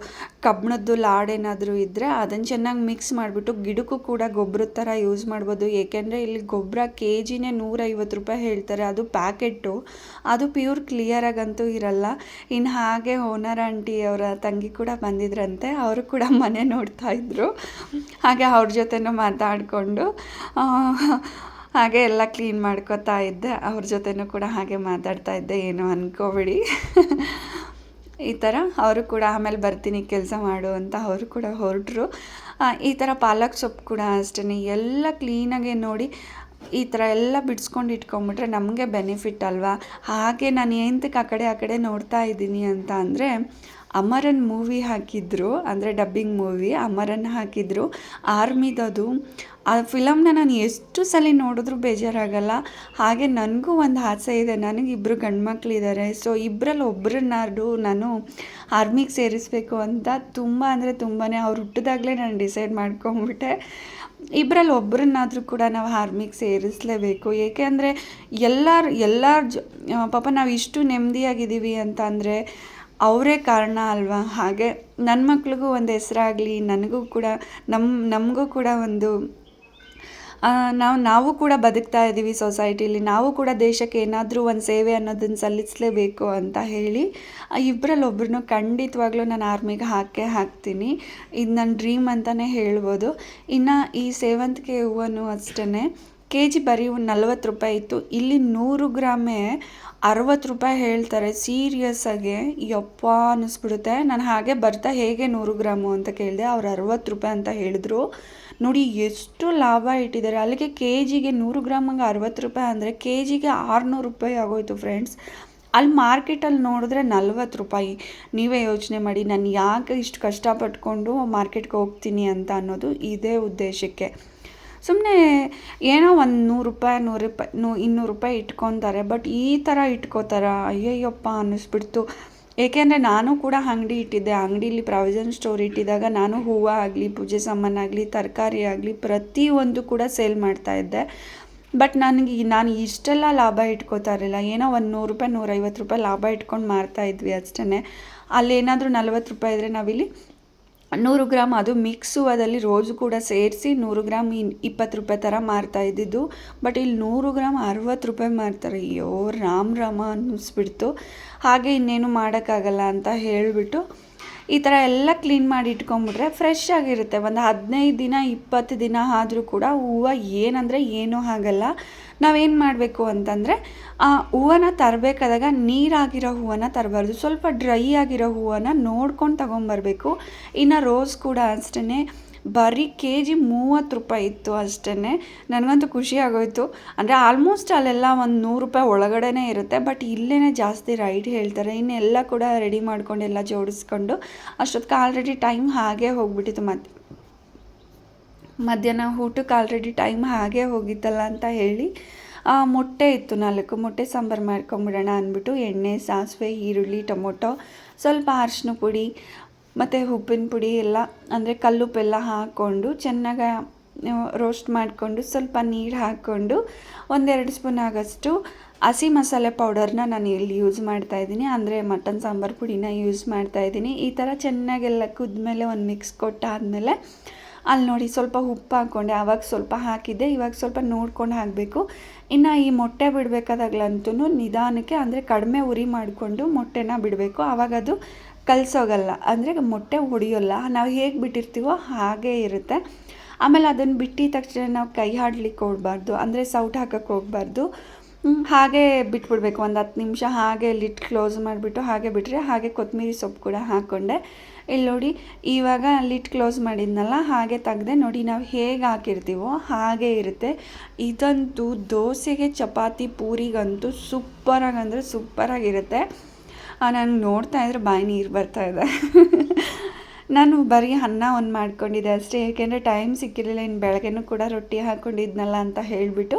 ಕಬ್ಬಿಣದ್ದು ಲಾಡೆ ಏನಾದರೂ ಇದ್ದರೆ ಅದನ್ನು ಚೆನ್ನಾಗಿ ಮಿಕ್ಸ್ ಮಾಡಿಬಿಟ್ಟು ಗಿಡಕ್ಕೂ ಕೂಡ ಗೊಬ್ಬರದ ಥರ ಯೂಸ್ ಮಾಡ್ಬೋದು. ಏಕೆಂದರೆ ಇಲ್ಲಿ ಗೊಬ್ಬರ ಕೆ ಜಿನೇ ನೂರೈವತ್ತು ರೂಪಾಯಿ ಹೇಳ್ತಾರೆ. ಅದು ಪ್ಯಾಕೆಟು ಅದು ಪ್ಯೂರ್ ಕ್ಲಿಯರಾಗಂತೂ ಇರಲ್ಲ. ಇನ್ನು ಹಾಗೆ ಓನರ್ ಆಂಟಿ ಅವರ ತಂಗಿ ಕೂಡ ಬಂದಿದ್ರಂತೆ. ಅವರು ಕೂಡ ಮನೆ ನೋಡ್ತಾ ಇದ್ರು. ಹಾಗೆ ಅವ್ರ ಜೊತೆನೂ ಮಾತಾಡಿಕೊಂಡು ಹಾಗೆ ಎಲ್ಲ ಕ್ಲೀನ್ ಮಾಡ್ಕೋತಾ ಇದ್ದೆ. ಅವ್ರ ಜೊತೆನೂ ಕೂಡ ಹಾಗೆ ಮಾತಾಡ್ತಾ ಇದ್ದೆ. ಏನು ಅಂದ್ಕೋಬೇಡಿ ಈ ಥರ ಅವರು ಕೂಡ ಆಮೇಲೆ ಬರ್ತೀನಿ ಕೆಲಸ ಮಾಡು ಅಂತ ಅವರು ಕೂಡ ಹೊರಟರು. ಈ ಥರ ಪಾಲಕ್ ಸೊಪ್ಪು ಕೂಡ ಅಷ್ಟೇ ಎಲ್ಲ ಕ್ಲೀನಾಗೆ ನೋಡಿ ಈ ಥರ ಎಲ್ಲ ಬಿಡಿಸ್ಕೊಂಡು ಇಟ್ಕೊಂಡ್ಬಿಟ್ರೆ ನಮಗೆ ಬೆನಿಫಿಟ್ ಅಲ್ವಾ? ಹಾಗೆ ನಾನು ಏನಂತಕ್ಕೆ ಆ ಕಡೆ ಆ ಕಡೆ ನೋಡ್ತಾ ಇದ್ದೀನಿ ಅಂತ ಅಂದರೆ, ಅಮರನ್ ಮೂವಿ ಹಾಕಿದ್ರು, ಅಂದರೆ ಡಬ್ಬಿಂಗ್ ಮೂವಿ ಅಮರನ್ ಹಾಕಿದ್ರು, ಆರ್ಮಿದದು ಆ ಫಿಲಮ್ನ ನಾನು ಎಷ್ಟು ಸಲ ನೋಡಿದ್ರೂ ಬೇಜಾರಾಗಲ್ಲ. ಹಾಗೆ ನನಗೂ ಒಂದು ಆಸೆ ಇದೆ. ನನಗೆ ಇಬ್ಬರು ಗಂಡು ಮಕ್ಕಳಿದ್ದಾರೆ ಸೊ ಇಬ್ಬರಲ್ಲಿ ಒಬ್ಬರನ್ನಾರು ನಾನು ಆರ್ಮಿಗೆ ಸೇರಿಸಬೇಕು ಅಂತ ತುಂಬ ಅಂದರೆ ತುಂಬಾ ಅವ್ರು ಹುಟ್ಟಿದಾಗಲೇ ನಾನು ಡಿಸೈಡ್ ಮಾಡ್ಕೊಂಬಿಟ್ಟೆ. ಇಬ್ಬರಲ್ಲಿ ಒಬ್ಬರನ್ನಾದರೂ ಕೂಡ ನಾವು ಆರ್ಮಿಗೆ ಸೇರಿಸಲೇಬೇಕು. ಏಕೆಂದರೆ ಎಲ್ಲರ ಎಲ್ಲರ ಜ ಪಾಪ ನಾವು ಇಷ್ಟು ನೆಮ್ಮದಿಯಾಗಿದ್ದೀವಿ ಅಂತ ಅಂದರೆ ಅವರೇ ಕಾರಣ ಅಲ್ವಾ? ಹಾಗೆ ನನ್ನ ಮಕ್ಳಿಗೂ ಒಂದು ಹೆಸರಾಗಲಿ, ನನಗೂ ಕೂಡ ನಮ್ಮ ನಮಗೂ ಕೂಡ ಒಂದು ನಾವು ನಾವು ಕೂಡ ಬದುಕ್ತಾ ಇದ್ದೀವಿ ಸೊಸೈಟಿಲಿ. ನಾವು ಕೂಡ ದೇಶಕ್ಕೆ ಏನಾದರೂ ಒಂದು ಸೇವೆ ಅನ್ನೋದನ್ನು ಸಲ್ಲಿಸಲೇಬೇಕು ಅಂತ ಹೇಳಿ ಇಬ್ಬರಲ್ಲಿ ಒಬ್ಬರನ್ನು ಖಂಡಿತವಾಗ್ಲೂ ನಾನು ಆರ್ಮಿಗೆ ಹಾಕೇ ಹಾಕ್ತೀನಿ. ಇದು ನನ್ನ ಡ್ರೀಮ್ ಅಂತಲೇ ಹೇಳ್ಬೋದು. ಇನ್ನು ಈ ಸೇವಂತಿಗೆ ಹೂವನ್ನು ಅಷ್ಟೇ ಕೆ ಜಿ ಬರೀ ನಲ್ವತ್ತು ರೂಪಾಯಿ ಇತ್ತು. ಇಲ್ಲಿ ನೂರು ಗ್ರಾಮೇ ಅರವತ್ತು ರೂಪಾಯಿ ಹೇಳ್ತಾರೆ. ಸೀರಿಯಸ್ಸಾಗಿ ಯಪ್ಪ ಅನ್ನಿಸ್ಬಿಡುತ್ತೆ. ನಾನು ಹಾಗೆ ಬರ್ತಾ ಹೇಗೆ ನೂರು ಗ್ರಾಮು ಅಂತ ಕೇಳಿದೆ, ಅವ್ರು ಅರವತ್ತು ರೂಪಾಯಿ ಅಂತ ಹೇಳಿದ್ರು. ನೋಡಿ ಎಷ್ಟು ಲಾಭ ಇಟ್ಟಿದ್ದಾರೆ. ಅಲ್ಲಿಗೆ ಕೆ ಜಿಗೆ ನೂರು ಗ್ರಾಮಿಗೆ ಅರವತ್ತು ರೂಪಾಯಿ ಅಂದರೆ ಕೆ ಜಿಗೆ ಆರುನೂರು ರೂಪಾಯಿ ಆಗೋಯ್ತು ಫ್ರೆಂಡ್ಸ್. ಅಲ್ಲಿ ಮಾರ್ಕೆಟಲ್ಲಿ ನೋಡಿದ್ರೆ ನಲ್ವತ್ತು ರೂಪಾಯಿ. ನೀವೇ ಯೋಚನೆ ಮಾಡಿ, ನಾನು ಯಾಕೆ ಇಷ್ಟು ಕಷ್ಟಪಟ್ಕೊಂಡು ಮಾರ್ಕೆಟ್ಗೆ ಹೋಗ್ತೀನಿ ಅಂತ ಅನ್ನೋದು ಇದೇ ಉದ್ದೇಶಕ್ಕೆ. ಸುಮ್ಮನೆ ಏನೋ ಒಂದು ನೂರು ರೂಪಾಯಿ ನೂರು ರೂಪಾಯಿ, ನೂ ಇನ್ನೂರು ರೂಪಾಯಿ ಇಟ್ಕೊತಾರೆ, ಬಟ್ ಈ ಥರ ಇಟ್ಕೋತಾರ? ಅಯ್ಯಯ್ಯಪ್ಪ ಅನ್ನಿಸ್ಬಿಡ್ತು. ಏಕೆಂದರೆ ನಾನು ಕೂಡ ಅಂಗಡಿ ಇಟ್ಟಿದ್ದೆ. ಅಂಗಡಿಯಲ್ಲಿ ಪ್ರಾವಿಷನ್ ಸ್ಟೋರ್ ಇಟ್ಟಿದ್ದಾಗ ನಾನು ಹೂವು ಆಗಲಿ, ಪೂಜೆ ಸಾಮಾನಾಗಲಿ ತರಕಾರಿ ಆಗಲಿ ಪ್ರತಿಯೊಂದು ಕೂಡ ಸೇಲ್ ಮಾಡ್ತಾಯಿದ್ದೆ ಬಟ್ ನನಗೆ ನಾನು ಇಷ್ಟೆಲ್ಲ ಲಾಭ ಇಟ್ಕೋತಾ ಇರಲಿಲ್ಲ. ಏನೋ ಒಂದು ನೂರು ರೂಪಾಯಿ, ನೂರೈವತ್ತು ರೂಪಾಯಿ ಲಾಭ ಇಟ್ಕೊಂಡು ಮಾರ್ತಾಯಿದ್ವಿ ಅಷ್ಟೇ ಅಲ್ಲೇನಾದರೂ ನಲ್ವತ್ತು ರೂಪಾಯಿ ಇದ್ದರೆ ನಾವಿಲ್ಲಿ ನೂರು ಗ್ರಾಮ್ ಅದು ಮಿಕ್ಸು ಅದಲ್ಲಿ ರೋಸು ಕೂಡ ಸೇರಿಸಿ ನೂರು ಗ್ರಾಮ್ ಇನ್ ಇಪ್ಪತ್ತು ರೂಪಾಯಿ ಥರ ಮಾರ್ತಾ ಇದ್ದಿದ್ದು. ಬಟ್ ಇಲ್ಲಿ ನೂರು ಗ್ರಾಮ್ ಅರವತ್ತು ರೂಪಾಯಿ ಮಾರ್ತಾರೆ. ಅಯ್ಯೋ, ರಾಮ್ ರಾಮ ಅನ್ನಿಸ್ಬಿಡ್ತು. ಹಾಗೆ ಇನ್ನೇನು ಮಾಡೋಕ್ಕಾಗಲ್ಲ ಅಂತ ಹೇಳಿಬಿಟ್ಟು ಈ ಥರ ಎಲ್ಲ ಕ್ಲೀನ್ ಮಾಡಿ ಇಟ್ಕೊಂಬಿಟ್ರೆ ಫ್ರೆಶ್ ಆಗಿರುತ್ತೆ. ಒಂದು ಹದಿನೈದು ದಿನ, ಇಪ್ಪತ್ತು ದಿನ ಆದರೂ ಕೂಡ ಹೂವು ಏನಂದರೆ ಏನೂ ಆಗಲ್ಲ. ನಾವೇನು ಮಾಡಬೇಕು ಅಂತಂದರೆ, ಆ ಹೂವನ್ನ ತರಬೇಕಾದಾಗ ನೀರಾಗಿರೋ ಹೂವನ್ನ ತರಬಾರ್ದು. ಸ್ವಲ್ಪ ಡ್ರೈ ಆಗಿರೋ ಹೂವನ್ನ ನೋಡ್ಕೊಂಡು ತಗೊಂಬರ್ಬೇಕು. ಇನ್ನು ರೋಸ್ ಕೂಡ ಅಷ್ಟೇ ಬರೀ ಕೆ ಜಿ ಮೂವತ್ತು ರೂಪಾಯಿ ಇತ್ತು ಅಷ್ಟೇ ನನಗಂತೂ ಖುಷಿ ಆಗೋಯ್ತು. ಅಂದರೆ ಆಲ್ಮೋಸ್ಟ್ ಅಲ್ಲೆಲ್ಲ ಒಂದು ನೂರು ರೂಪಾಯಿ ಒಳಗಡೆನೇ ಇರುತ್ತೆ. ಬಟ್ ಇಲ್ಲೇ ಜಾಸ್ತಿ ರೈಟ್ ಹೇಳ್ತಾರೆ. ಇನ್ನೆಲ್ಲ ಕೂಡ ರೆಡಿ ಮಾಡ್ಕೊಂಡು ಎಲ್ಲ ಜೋಡಿಸ್ಕೊಂಡು ಅಷ್ಟೊತ್ತಿಗೆ ಆಲ್ರೆಡಿ ಟೈಮ್ ಹಾಗೆ ಹೋಗ್ಬಿಟ್ಟಿತ್ತು ಮತ್ತೆ ಮಧ್ಯಾಹ್ನ ಊಟಕ್ಕೆ ಆಲ್ರೆಡಿ ಟೈಮ್ ಹಾಗೆ ಹೋಗಿತ್ತಲ್ಲ ಅಂತ ಹೇಳಿ ಮೊಟ್ಟೆ ಇತ್ತು ನಾಲ್ಕು. ಮೊಟ್ಟೆ ಸಾಂಬಾರು ಮಾಡ್ಕೊಂಬಿಡೋಣ ಅಂದ್ಬಿಟ್ಟು ಎಣ್ಣೆ, ಸಾಸಿವೆ, ಈರುಳ್ಳಿ, ಟೊಮೊಟೊ, ಸ್ವಲ್ಪ ಅರಿಶಿನ ಪುಡಿ ಮತ್ತು ಉಪ್ಪಿನ ಪುಡಿ ಎಲ್ಲ, ಅಂದರೆ ಕಲ್ಲುಪ್ಪೆಲ್ಲ ಹಾಕ್ಕೊಂಡು ಚೆನ್ನಾಗಿ ರೋಸ್ಟ್ ಮಾಡಿಕೊಂಡು ಸ್ವಲ್ಪ ನೀರು ಹಾಕ್ಕೊಂಡು ಒಂದೆರಡು ಸ್ಪೂನ್ ಆಗೋಷ್ಟು ಹಸಿ ಮಸಾಲೆ ಪೌಡರ್ನ ನಾನು ಇಲ್ಲಿ ಯೂಸ್ ಮಾಡ್ತಾಯಿದ್ದೀನಿ ಅಂದರೆ ಮಟನ್ ಸಾಂಬಾರು ಪುಡಿನ ಯೂಸ್ ಮಾಡ್ತಾ ಇದ್ದೀನಿ. ಈ ಥರ ಚೆನ್ನಾಗೆಲ್ಲ ಕುದ್ಮೇಲೆ ಒಂದು ಮಿಕ್ಸ್ ಕೊಟ್ಟಾದಮೇಲೆ ಅಲ್ಲಿ ನೋಡಿ ಸ್ವಲ್ಪ ಉಪ್ಪು ಹಾಕ್ಕೊಂಡೆ. ಆವಾಗ ಸ್ವಲ್ಪ ಹಾಕಿದ್ದೆ. ಇವಾಗ ಸ್ವಲ್ಪ ನೋಡ್ಕೊಂಡು ಹಾಕಬೇಕು. ಇನ್ನು ಈ ಮೊಟ್ಟೆ ಬಿಡಬೇಕಾದಾಗಲಂತೂ ನಿಧಾನಕ್ಕೆ, ಅಂದರೆ ಕಡಿಮೆ ಉರಿ ಮಾಡಿಕೊಂಡು ಮೊಟ್ಟೆನ ಬಿಡಬೇಕು. ಆವಾಗ ಅದು ಕಲಸೋಗಲ್ಲ. ಅಂದರೆ ಮೊಟ್ಟೆ ಹೊಡಿಯೋಲ್ಲ. ನಾವು ಹೇಗೆ ಬಿಟ್ಟಿರ್ತೀವೋ ಹಾಗೇ ಇರುತ್ತೆ. ಆಮೇಲೆ ಅದನ್ನು ಬಿಟ್ಟಿದ ತಕ್ಷಣ ನಾವು ಕೈ ಹಾಡ್ಲಿಕ್ಕೆ ಹೋಗ್ಬಾರ್ದು. ಅಂದರೆ ಸೌಟ್ ಹಾಕಕ್ಕೆ ಹೋಗ್ಬಾರ್ದು. ಹಾಗೆ ಬಿಟ್ಬಿಡ್ಬೇಕು. ಒಂದು ಹತ್ತು ನಿಮಿಷ ಹಾಗೆ ಲಿಟ್ ಕ್ಲೋಸ್ ಮಾಡಿಬಿಟ್ಟು ಹಾಗೆ ಬಿಟ್ಟರೆ ಹಾಗೆ ಕೊತ್ತಂಬರಿ ಸೊಪ್ಪು ಕೂಡ ಹಾಕ್ಕೊಂಡೆ ಇಲ್ಲಿ ನೋಡಿ, ಇವಾಗ ಲಿಟ್ ಕ್ಲೋಸ್ ಮಾಡಿದ್ನಲ್ಲ, ಹಾಗೆ ತೆಗ್ದೆ ನೋಡಿ ನಾವು ಹೇಗೆ ಹಾಕಿರ್ತೀವೋ ಹಾಗೆ ಇರುತ್ತೆ. ಇದಂತೂ ದೋಸೆಗೆ ಚಪಾತಿ ಪೂರಿಗಂತೂ ಸೂಪರಾಗಿ ಅಂದರೆ ಸೂಪರಾಗಿರುತ್ತೆ ನನಗೆ ನೋಡ್ತಾ ಇದ್ರೆ ಬಾಯಿ ನೀರು ಬರ್ತಾ ಇದೆ. ನಾನು ಬರೀ ಅನ್ನ ಒಂದು ಮಾಡ್ಕೊಂಡಿದ್ದೆ ಅಷ್ಟೇ ಏಕೆಂದರೆ ಟೈಮ್ ಸಿಕ್ಕಿರಲಿಲ್ಲ ಇನ್ನು ಬೆಳಗ್ಗೆನೂ ಕೂಡ ರೊಟ್ಟಿ ಹಾಕ್ಕೊಂಡಿದ್ನಲ್ಲ ಅಂತ ಹೇಳಿಬಿಟ್ಟು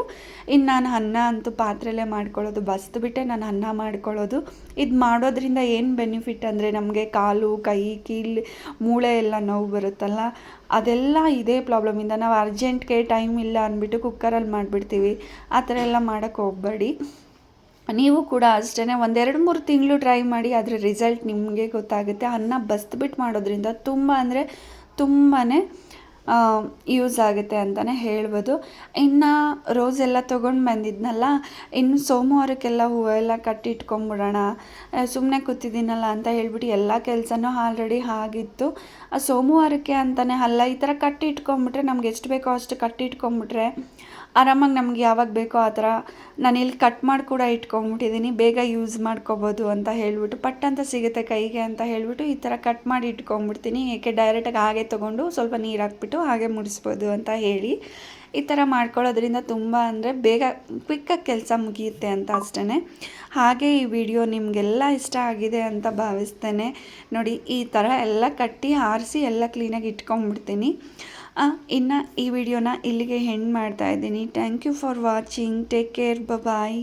ಇನ್ನು ನಾನು ಅನ್ನ ಅಂತೂ ಪಾತ್ರೆಯಲ್ಲೇ ಮಾಡ್ಕೊಳ್ಳೋದು, ಬಸ್ದು ಬಿಟ್ಟೆ ನಾನು ಅನ್ನ ಮಾಡ್ಕೊಳ್ಳೋದು. ಇದು ಮಾಡೋದ್ರಿಂದ ಏನು ಬೆನಿಫಿಟ್ ಅಂದರೆ ನಮಗೆ ಕಾಲು, ಕೈ ಕೀಲು ಮೂಳೆ ಎಲ್ಲ ನೋವು ಬರುತ್ತಲ್ಲ, ಅದೆಲ್ಲ ಇದೇ ಪ್ರಾಬ್ಲಮಿಂದ ನಾವು ಅರ್ಜೆಂಟ್ಗೆ ಟೈಮ್ ಇಲ್ಲ ಅಂದ್ಬಿಟ್ಟು ಕುಕ್ಕರಲ್ಲಿ ಮಾಡಿಬಿಡ್ತೀವಿ. ಆ ಥರ ಎಲ್ಲ ಮಾಡೋಕ್ಕೆ ಹೋಗಬೇಡಿ. ನೀವು ಕೂಡ ಅಷ್ಟೇ ಒಂದೆರಡು ಮೂರು ತಿಂಗಳು ಟ್ರೈ ಮಾಡಿ ಅದರ ರಿಸಲ್ಟ್ ನಿಮಗೆ ಗೊತ್ತಾಗುತ್ತೆ. ಅನ್ನ ಬಸ್ದುಬಿಟ್ಟು ಮಾಡೋದ್ರಿಂದ ತುಂಬ ಅಂದರೆ ತುಂಬಾ ಯೂಸ್ ಆಗುತ್ತೆ ಅಂತಲೇ ಹೇಳ್ಬೋದು. ಇನ್ನು ರೋಸ್ ಎಲ್ಲ ತೊಗೊಂಡು ಬಂದಿದ್ನಲ್ಲ, ಇನ್ನು ಸೋಮವಾರಕ್ಕೆಲ್ಲ ಹೂವೆಲ್ಲ ಕಟ್ಟಿಟ್ಕೊಂಬಿಡೋಣ ಸುಮ್ಮನೆ ಕೂತಿದ್ದೀನಲ್ಲ ಅಂತ ಹೇಳ್ಬಿಟ್ಟು ಎಲ್ಲ ಕೆಲಸನೂ ಆಲ್ರೆಡಿ ಆಗಿತ್ತು. ಸೋಮವಾರಕ್ಕೆ ಅಂತಲೇ ಅಲ್ಲ, ಈ ಥರ ಕಟ್ಟಿಟ್ಕೊಂಬಿಟ್ರೆ ನಮ್ಗೆ ಎಷ್ಟು ಬೇಕೋ ಅಷ್ಟು ಕಟ್ಟಿಟ್ಕೊಂಬಿಟ್ರೆ ಆರಾಮಾಗಿ ನಮ್ಗೆ ಯಾವಾಗ ಬೇಕೋ ಆ ಥರ ನಾನು ಇಲ್ಲಿ ಕಟ್ ಮಾಡಿ ಕೂಡ ಇಟ್ಕೊಂಬಿಟ್ಟಿದ್ದೀನಿ. ಬೇಗ ಯೂಸ್ ಮಾಡ್ಕೋಬೋದು ಅಂತ ಹೇಳಿಬಿಟ್ಟು, ಪಟ್ ಅಂತ ಸಿಗುತ್ತೆ ಕೈಗೆ ಅಂತ ಹೇಳಿಬಿಟ್ಟು ಈ ಥರ ಕಟ್ ಮಾಡಿ ಇಟ್ಕೊಂಬಿಡ್ತೀನಿ. ಏಕೆ ಡೈರೆಕ್ಟಾಗಿ ಹಾಗೆ ತೊಗೊಂಡು ಸ್ವಲ್ಪ ನೀರು ಹಾಕ್ಬಿಟ್ಟು ಹಾಗೆ ಮುಡಿಸ್ಬೋದು ಅಂತ ಹೇಳಿ. ಈ ಥರ ಮಾಡ್ಕೊಳ್ಳೋದ್ರಿಂದ ತುಂಬ ಅಂದರೆ ಬೇಗ ಕ್ವಿಕ್ಕಾಗಿ ಕೆಲಸ ಮುಗಿಯುತ್ತೆ ಅಂತ ಅಷ್ಟೇ ಹಾಗೆ ಈ ವಿಡಿಯೋ ನಿಮಗೆಲ್ಲ ಇಷ್ಟ ಆಗಿದೆ ಅಂತ ಭಾವಿಸ್ತೇನೆ. ನೋಡಿ, ಈ ಥರ ಎಲ್ಲ ಕಟ್ಟಿ ಆರಿಸಿ ಎಲ್ಲ ಕ್ಲೀನಾಗಿ ಇಟ್ಕೊಂಬಿಡ್ತೀನಿ. ಇನ್ನು ಈ ವಿಡಿಯೋನ ಇಲ್ಲಿಗೆ ಹೆಂಡ್ ಮಾಡ್ತಾ ಇದ್ದೀನಿ. Thank you for watching take care bye